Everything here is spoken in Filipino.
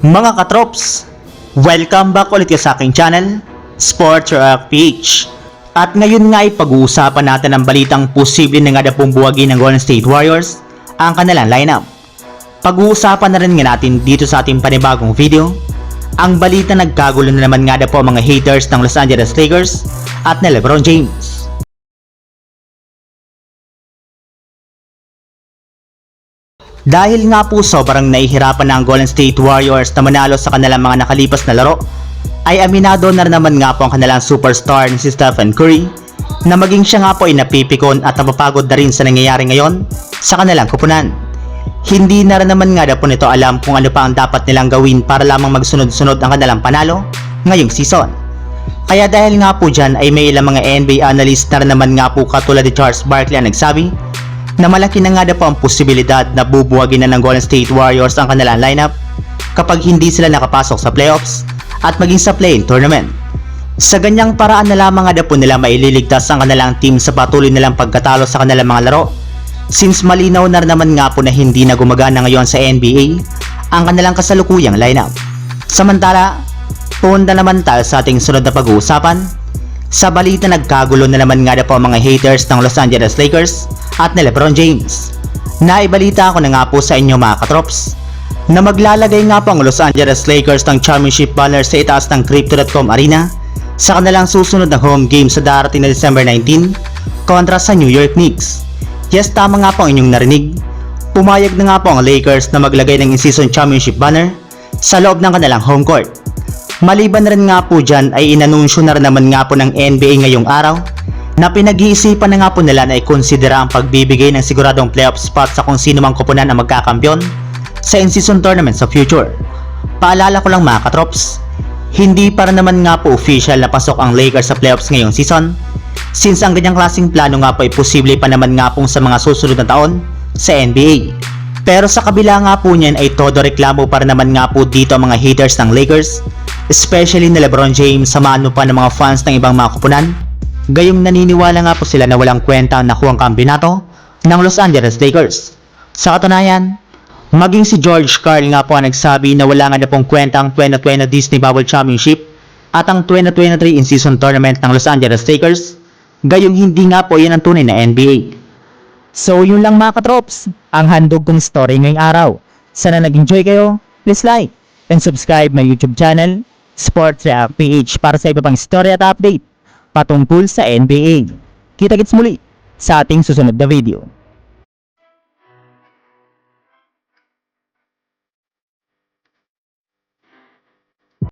Mga katrops, welcome back ulit sa aking channel, Sports Rock PH. At ngayon nga ay pag-uusapan natin ang balitang posible na nga na buwagin ng Golden State Warriors ang kanilang lineup. Pag-uusapan na rin nga natin dito sa ating panibagong video, ang balita nagkagulo na naman nga na po mga haters ng Los Angeles Lakers at ni Lebron James. Dahil nga po sobrang nahihirapan na ang Golden State Warriors na manalo sa kanilang mga nakalipas na laro, ay aminado na naman nga po ang kanilang superstar na si Stephen Curry na maging siya nga po ay napipikon at napapagod na rin sa nangyayari ngayon sa kanilang kupunan. Hindi na rin naman nga na po nito alam kung ano pa ang dapat nilang gawin para lamang magsunod-sunod ang kanilang panalo ngayong season. Kaya dahil nga po dyan ay may ilang mga NBA analyst na rin naman nga po katulad ni Charles Barkley ang nagsabi na malaki na nga na po ang posibilidad na bubuwagin na ng Golden State Warriors ang kanilang lineup kapag hindi sila nakapasok sa playoffs at maging sa play-in tournament. Sa ganyang paraan na lamang nga na po nila maililigtas ang kanilang team sa patuloy nilang pagkatalo sa kanilang mga laro since malinaw na naman nga po na hindi na gumagana ngayon sa NBA ang kanilang kasalukuyang lineup. Samantala, punta naman tayo sa ating sunod na pag-uusapan sa balita nagkagulo na naman nga na po ang mga haters ng Los Angeles Lakers at ni Lebron James. Naibalita ko na nga po sa inyo mga katrops na maglalagay nga po ang Los Angeles Lakers ng championship banner sa itaas ng Crypto.com Arena sa kanilang susunod na home game sa darating na December 19 kontra sa New York Knicks. Yes, tama nga po ang inyong narinig. Pumayag na nga po ang Lakers na maglagay ng in-season championship banner sa loob ng kanilang home court. Maliban rin nga po dyan ay inanunsyo na rin naman nga po ng NBA ngayong araw na pinag-iisipan na nga po nila na ikonsidera ang pagbibigay ng siguradong playoff spot sa kung sino mang kupunan ang magkakampiyon sa in-season tournament sa future. Paalala ko lang mga katrops, hindi para naman nga po official na pasok ang Lakers sa playoffs ngayong season since ang ganyang klaseng plano nga po ay posible pa naman nga pong sa mga susunod na taon sa NBA. Pero sa kabila nga po niyan ay todo reklamo para naman nga po dito ang mga haters ng Lakers, especially ni Lebron James sa mano pa ng mga fans ng ibang mga kupunan. Gayong naniniwala nga po sila na walang kwenta ang nakuha ang kampiyonato ng Los Angeles Lakers. Sa katunayan, maging si George Karl nga po ang nagsabi na wala nga na pong kwenta ang 2020 Disney Bubble Championship at ang 2023 in-season tournament ng Los Angeles Lakers, gayong hindi nga po yan ang tunay na NBA. So yun lang mga katrops, ang handog kong story ngayong araw. Sana nag-enjoy kayo, please like and subscribe my YouTube channel, Sports PH para sa iba pang story at update patungkol sa NBA. Kita-kits muli sa ating susunod na video.